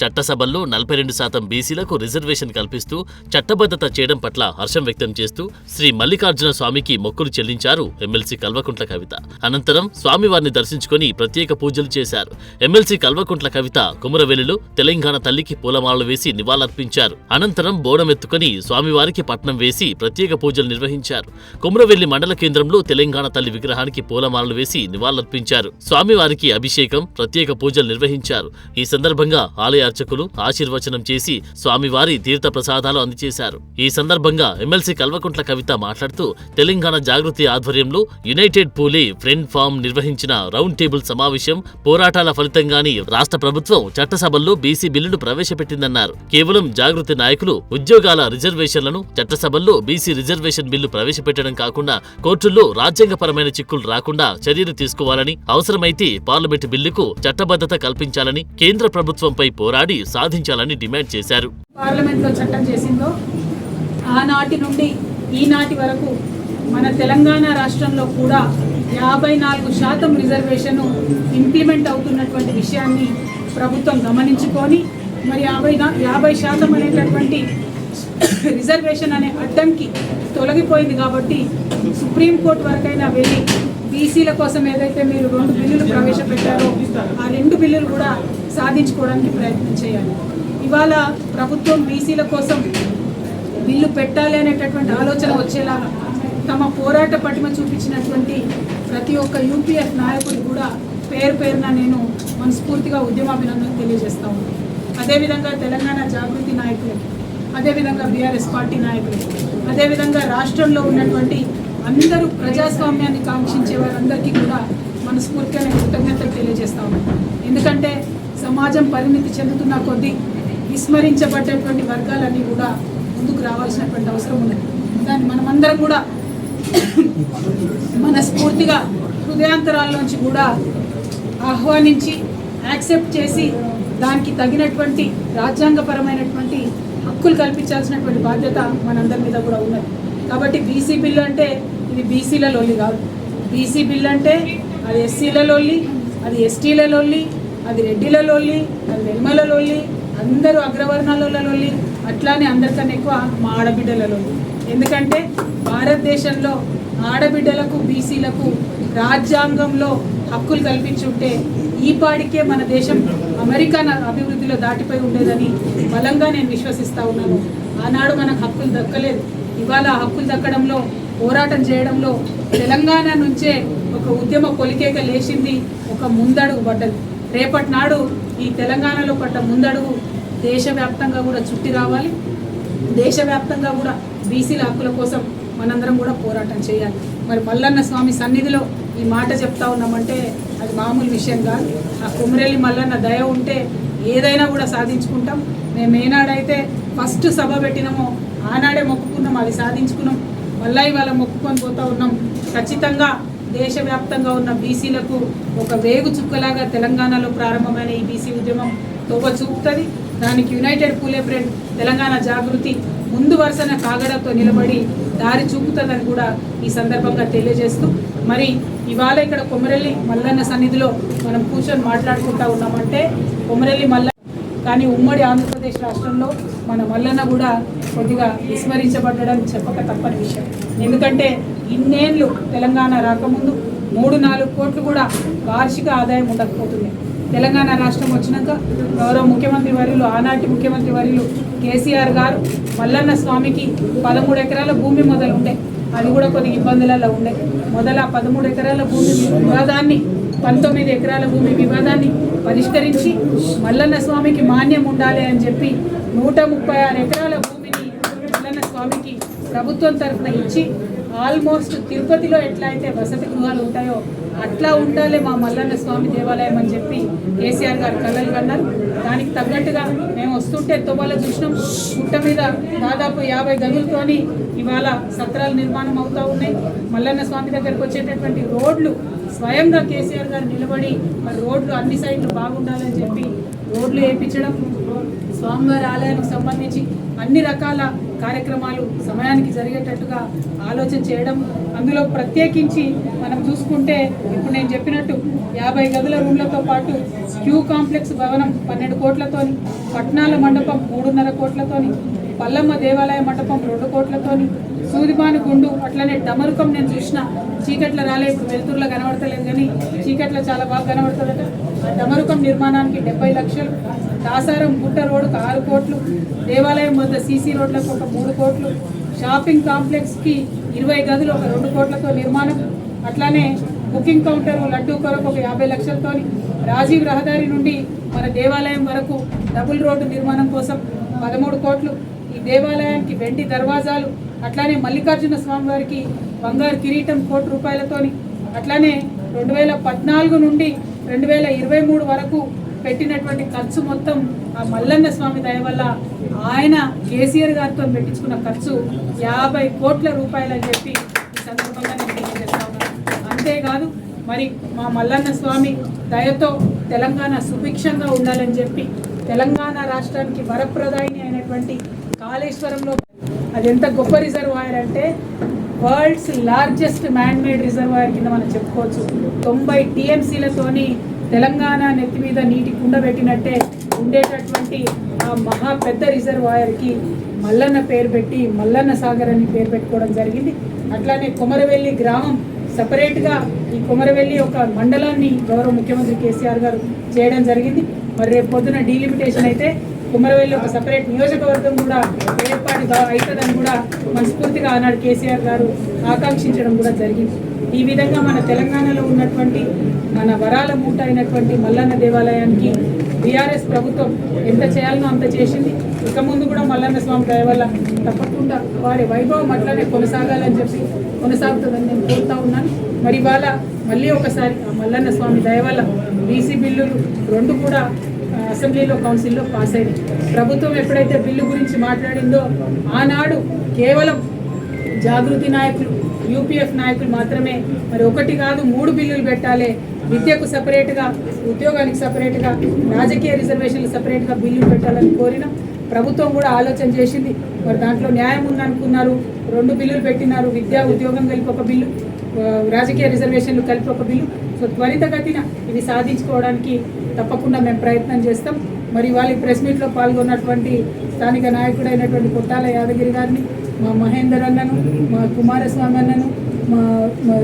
చట్టసభల్లో నలభై రెండు శాతం బీసీలకు రిజర్వేషన్ కల్పిస్తూ చట్టబద్ధత చేయడం పట్ల హర్షం వ్యక్తం చేస్తూ శ్రీ మల్లికార్జున స్వామికి మొక్కులు చెల్లించారు ఎమ్మెల్సీ కల్వకుంట్ల కవిత. అనంతరం స్వామివారిని దర్శించుకొని ప్రత్యేక పూజలు చేశారు. ఎమ్మెల్సీ కల్వకుంట్ల కవిత కుమరవెల్లిలో తెలంగాణ తల్లికి పూలమాలలు వేసి నివాళులర్పించారు. అనంతరం బోనమెత్తుకొని స్వామివారికి పట్నం వేసి ప్రత్యేక పూజలు నిర్వహించారు. కుమరవెల్లి మండల కేంద్రంలో తెలంగాణ తల్లి విగ్రహానికి పూలమాలలు వేసి నివాళులర్పించారు. స్వామివారికి అభిషేకం ప్రత్యేక పూజలు నిర్వహించారు. ఈ సందర్భంగా ఆలయ అర్చకులు ఆశీర్వచనం చేసి స్వామివారి తీర్థ ప్రసాదాలు అందజేశారు. ఈ సందర్భంగా ఎమ్మెల్సీ కల్వకుంట్ల కవిత మాట్లాడుతూ తెలంగాణ జాగృతి ఆధ్వర్యంలో యునైటెడ్ పూలే ఫ్రెండ్ ఫామ్ నిర్వహించిన రౌండ్ టేబుల్ సమావేశం పోరాటాల ఫలితంగానే రాష్ట్ర ప్రభుత్వం చట్టసభల్లో బీసీ బిల్లును ప్రవేశపెట్టిందన్నారు. కేవలం జాగృతి నాయకులు ఉద్యోగాల రిజర్వేషన్లను చట్టసభల్లో బీసీ రిజర్వేషన్ బిల్లు ప్రవేశపెట్టడం కాకుండా కోర్టుల్లో రాజ్యాంగపరమైన చిక్కులు రాకుండా చర్యలు తీసుకోవాలని అవసరమైతే పార్లమెంటు బిల్లుకు చట్టబద్ధత కల్పించాలని కేంద్ర ప్రభుత్వంపై పోరాడి సాధించాలని డిమాండ్ చేశారు. పార్లమెంట్లో చట్టం చేసిందో ఆనాటి నుండి ఈనాటి వరకు మన తెలంగాణ రాష్ట్రంలో కూడా యాభై నాలుగు శాతం రిజర్వేషన్ ఇంప్లిమెంట్ అవుతున్నటువంటి విషయాన్ని ప్రభుత్వం గమనించుకొని మరి యాభై యాభై శాతం అనేటటువంటి రిజర్వేషన్ అనే అడ్డంకి తొలగిపోయింది కాబట్టి సుప్రీంకోర్టు వరకైనా వెళ్ళి బీసీల కోసం ఏదైతే మీరు రెండు బిల్లులు ప్రవేశపెట్టారో ఆ రెండు బిల్లులు కూడా సాధించుకోవడానికి ప్రయత్నం చేయాలి. ఇవాళ ప్రభుత్వం బీసీల కోసం బిల్లు పెట్టాలి అనేటటువంటి ఆలోచన వచ్చేలా తమ పోరాట పటిమ చూపించినటువంటి ప్రతి ఒక్క యూపీఎఫ్ నాయకుడు కూడా పేరు పేరున నేను మనస్ఫూర్తిగా ఉద్యమాభినందన తెలియజేస్తా ఉన్నాను. అదేవిధంగా తెలంగాణ జాగృతి నాయకులకి అదేవిధంగా బీఆర్ఎస్ పార్టీ నాయకులు అదేవిధంగా రాష్ట్రంలో ఉన్నటువంటి అందరూ ప్రజాస్వామ్యాన్ని కాంక్షించే వారందరికీ కూడా మనస్ఫూర్తిగా నేను కృతజ్ఞతలు తెలియజేస్తా ఉన్నాను. ఎందుకంటే సమాజం పరిణితి చెందుతున్న కొద్దీ విస్మరించబడ్డటువంటి వర్గాలన్నీ కూడా ముందుకు రావాల్సినటువంటి అవసరం ఉన్నది. దాన్ని మనమందరం కూడా మనస్ఫూర్తిగా హృదయాంతరాల్లోంచి కూడా ఆహ్వానించి యాక్సెప్ట్ చేసి దానికి తగినటువంటి రాజ్యాంగపరమైనటువంటి హక్కులు కల్పించాల్సినటువంటి బాధ్యత మనందరి మీద కూడా ఉన్నది. కాబట్టి బీసీ బిల్లు అంటే ఇది బీసీల లొల్లి కాదు. బీసీ బిల్లు అంటే అది ఎస్సీల లొల్లి అది ఎస్టీల అది రెడ్డిలలోళ్ళి అది వెల్మలలోళ్ళి అందరూ అగ్రవర్ణాలలోళ్ళి అట్లానే అందరికన్నా ఎక్కువ మా ఆడబిడ్డలలోళ్ళి ఎందుకంటే భారతదేశంలో ఆడబిడ్డలకు బీసీలకు రాజ్యాంగంలో హక్కులు కల్పించుంటే ఈ పాడికే మన దేశం అమెరికా అభివృద్ధిలో దాటిపోయి ఉండేదని బలంగా నేను విశ్వసిస్తా ఉన్నాను. ఆనాడు మనకు హక్కులు దక్కలేదు. ఇవాళ హక్కులు దక్కడంలో పోరాటం చేయడంలో తెలంగాణ నుంచే ఒక ఉద్యమ కొలికేక లేచింది ఒక ముందడుగు పడ్డది. రేపటి నాడు ఈ తెలంగాణలో పడ్డ ముందడుగు దేశవ్యాప్తంగా కూడా చుట్టి రావాలి. దేశవ్యాప్తంగా కూడా బీసీల హక్కుల కోసం మనందరం కూడా పోరాటం చేయాలి. మరి మల్లన్న స్వామి సన్నిధిలో ఈ మాట చెప్తా ఉన్నామంటే అది మామూలు విషయం కాదు. ఆ కుమరెల్లి మల్లన్న దయ ఉంటే ఏదైనా కూడా సాధించుకుంటాం. మేము ఏనాడైతే ఫస్ట్ సభ పెట్టినామో ఆనాడే మొక్కుకున్నాం అది సాధించుకున్నాం. మళ్ళా ఇవాళ మొక్కుకొని పోతా ఉన్నాం. ఖచ్చితంగా దేశవ్యాప్తంగా ఉన్న బీసీలకు ఒక వేగు చుక్కలాగా తెలంగాణలో ప్రారంభమైన ఈ బీసీ ఉద్యమం తోప చూపుతుంది. దానికి యునైటెడ్ పూలే ఫ్రెండ్ తెలంగాణ జాగృతి ముందు వరుసన కాగడతో నిలబడి దారి చూపుతుందని కూడా ఈ సందర్భంగా తెలియజేస్తూ మరి ఇవాళ ఇక్కడ కొమరెల్లి మల్లన్న సన్నిధిలో మనం కూర్చొని మాట్లాడుకుంటా ఉన్నామంటే కొమరెల్లి మల్ల కానీ ఉమ్మడి ఆంధ్రప్రదేశ్ రాష్ట్రంలో మన మల్లన్న కూడా కొద్దిగా విస్మరించబడ్డడం చెప్పక తప్పని విషయం. ఎందుకంటే ఇన్నేళ్ళు తెలంగాణ రాకముందు మూడు నాలుగు కోట్లు కూడా వార్షిక ఆదాయం ఉండకపోతుంది తెలంగాణ రాష్ట్రం వచ్చినాక గౌరవ ముఖ్యమంత్రి వర్యులు ఆనాటి ముఖ్యమంత్రి వర్యులు కేసీఆర్ గారు మల్లన్న స్వామికి పదమూడు ఎకరాల భూమి మొదలు ఉండే. అది కూడా కొన్ని ఇబ్బందులలో ఉండే. మొదల పదమూడు ఎకరాల భూమి వివాదాన్ని పంతొమ్మిది ఎకరాల భూమి వివాదాన్ని పరిష్కరించి మల్లన్న స్వామికి మాన్యం ఉండాలి అని చెప్పి నూట ముప్పై ఆరు ఎకరాల ప్రభుత్వం తరఫున ఇచ్చి ఆల్మోస్ట్ తిరుపతిలో ఎట్లా అయితే వసతి గృహాలు ఉంటాయో అట్లా ఉండాలి మా మల్లన్న స్వామి దేవాలయం అని చెప్పి కేసీఆర్ గారు కలలు కన్నారు. దానికి తగ్గట్టుగా మేము వస్తుంటే తొవ్వలో చూసినాం. గుట్ట మీద దాదాపు యాభై గదులతోని ఇవాళ సత్రాలు నిర్మాణం అవుతూ ఉన్నాయి. మల్లన్న స్వామి దగ్గరకు వచ్చేటటువంటి రోడ్లు స్వయంగా కేసీఆర్ గారు నిలబడి మరి రోడ్లు అన్ని సైడ్లు బాగుండాలని చెప్పి రోడ్లు వేయించడం స్వామివారి ఆలయానికి సంబంధించి అన్ని రకాల కార్యక్రమాలు సమయానికి జరిగేటట్టుగా ఆలోచన చేయడం అందులో ప్రత్యేకించి మనం చూసుకుంటే ఇప్పుడు నేను చెప్పినట్టు యాభై గదుల రూమ్లతో పాటు క్యూ కాంప్లెక్స్ భవనం పన్నెండు కోట్లతోని పట్నాల మండపం మూడున్నర కోట్లతోని పల్లమ్మ దేవాలయ మండపం రెండు కోట్లతోని సూదిపాని గుండు అట్లనే డమరుకం నేను చూసిన చీకట్ల రాలే ఇప్పుడు వెలుతురులో కనబడతలేదు కానీ చీకట్ల చాలా బాగా కనబడుతుందట. ఆ డమరుకం నిర్మాణానికి డెబ్బై లక్షలు. దాసారం గుట్ట రోడ్డుకు ఆరు కోట్లు దేవాలయం వద్ద సీసీ రోడ్లకు ఒక మూడు కోట్లు షాపింగ్ కాంప్లెక్స్కి ఇరవై గదులు ఒక రెండు కోట్లతో నిర్మాణం. అట్లానే బుకింగ్ కౌంటర్ లడ్డూ కొరకు ఒక యాభై లక్షలతోని రాజీవ్ రహదారి నుండి మన దేవాలయం వరకు డబుల్ రోడ్డు నిర్మాణం కోసం పదమూడు కోట్లు. ఈ దేవాలయానికి వెండి దర్వాజాలు అట్లానే మల్లికార్జున స్వామివారికి బంగారు కిరీటం కోటి రూపాయలతోని అట్లానే రెండు వేల పద్నాలుగు నుండి రెండు వేల ఇరవై మూడు వరకు పెట్టినటువంటి ఖర్చు మొత్తం ఆ మల్లన్న స్వామి దయ వల్ల ఆయన కేసీఆర్ గారితో పెట్టించుకున్న ఖర్చు యాభై కోట్ల రూపాయలు అని చెప్పి ఈ సందర్భంగా నేను తెలియజేస్తాను అంతేకాదు మరి మా మల్లన్న స్వామి దయతో తెలంగాణ సుభిక్షంగా ఉండాలని చెప్పి తెలంగాణ రాష్ట్రానికి వరప్రదాయిని అయినటువంటి కాళేశ్వరంలో అది ఎంత గొప్ప రిజర్వాయర్ అంటే వరల్డ్స్ లార్జెస్ట్ మ్యాన్మేడ్ రిజర్వాయర్ కింద మనం చెప్పుకోవచ్చు. తొంభై టీఎంసీలతోని తెలంగాణ నెత్తి మీద నీటి కుండ పెట్టినట్టే ఉండేటటువంటి ఆ మహా పెద్ద రిజర్వాయర్కి మల్లన్న పేరు పెట్టి మల్లన్న సాగర్ అని పేరు పెట్టుకోవడం జరిగింది. అట్లానే కొమరవెల్లి గ్రామం సపరేట్గా ఈ కొమరవెల్లి ఒక మండలాన్ని గౌరవ ముఖ్యమంత్రి కేసీఆర్ గారు చేయడం జరిగింది. మరి రేపు పొద్దున డీలిమిటేషన్ అయితే కుమరవెల్లి ఒక సపరేట్ నియోజకవర్గం కూడా ఏర్పాటు అవుతుందని కూడా మనస్ఫూర్తిగా ఆనాడు కేసీఆర్ గారు ఆకాంక్షించడం కూడా జరిగింది. ఈ విధంగా మన తెలంగాణలో ఉన్నటువంటి మన వరాల మూట అయినటువంటి మల్లన్న దేవాలయానికి బీఆర్ఎస్ ప్రభుత్వం ఎంత చేయాలనో అంత చేసింది. ఇక ముందు కూడా మల్లన్న స్వామి దయ వల్ల తప్పకుండా వారి వైభవం అట్లానే కొనసాగాలని చెప్పి కొనసాగుతుందని నేను కోరుతా ఉన్నాను. మరి ఇవాళ మళ్ళీ ఒకసారి ఆ మల్లన్న స్వామి దయ వల్ల బీసీ బిల్లులు రెండు కూడా అసెంబ్లీలో కౌన్సిల్లో పాస్ అయింది ప్రభుత్వం ఎప్పుడైతే బిల్లు గురించి మాట్లాడిందో ఆనాడు కేవలం జాగృతి నాయకులు యూపీఎఫ్ నాయకులు మాత్రమే మరి ఒకటి కాదు మూడు బిల్లులు పెట్టాలి. విద్యకు సపరేట్గా ఉద్యోగానికి సపరేట్గా రాజకీయ రిజర్వేషన్లు సపరేట్గా బిల్లులు పెట్టాలని కోరినాం. ప్రభుత్వం కూడా ఆలోచన చేసింది మరి దాంట్లో న్యాయం ఉందనుకున్నారు రెండు బిల్లులు పెట్టినారు విద్యా ఉద్యోగం కలిపి ఒక బిల్లు రాజకీయ రిజర్వేషన్లు కలిపి ఒక బిల్లు. సో త్వరితగతిన ఇది సాధించుకోవడానికి తప్పకుండా మేము ప్రయత్నం చేస్తాం. మరి వాళ్ళ ప్రెస్ మీట్లో పాల్గొన్నటువంటి స్థానిక నాయకుడైనటువంటి పుట్టాల యాదగిరి గారిని మా మహేందర్ అన్నను మా కుమారస్వామి అన్నను మా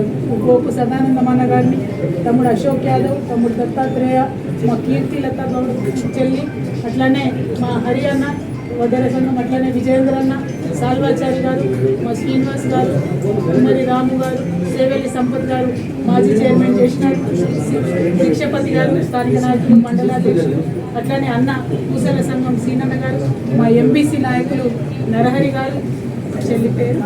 గోపు సదానందం గారిని తమ్ముడు అశోక్ యాదవ్ తమ్ముడు దత్తాత్రేయ మా కీర్తి లత చెల్లి అట్లానే మా హరి అన్న వదర సంఘం అట్లనే విజయేంద్ర అన్న సాల్వాచారి గారు మా శ్రీనివాస్ గారు కుమ్మరి రాము గారు సేవెల్లి సంపత్ గారు మాజీ చైర్మన్ చేసినారు శిక్షపతి గారు స్థానిక నాయకులు మండలాధ్యక్షులు అట్లనే అన్న పూసల సంఘం సీనన్న గారు మా ఎంబీసీ నాయకులు నరహరి గారు చెల్లి పేరు?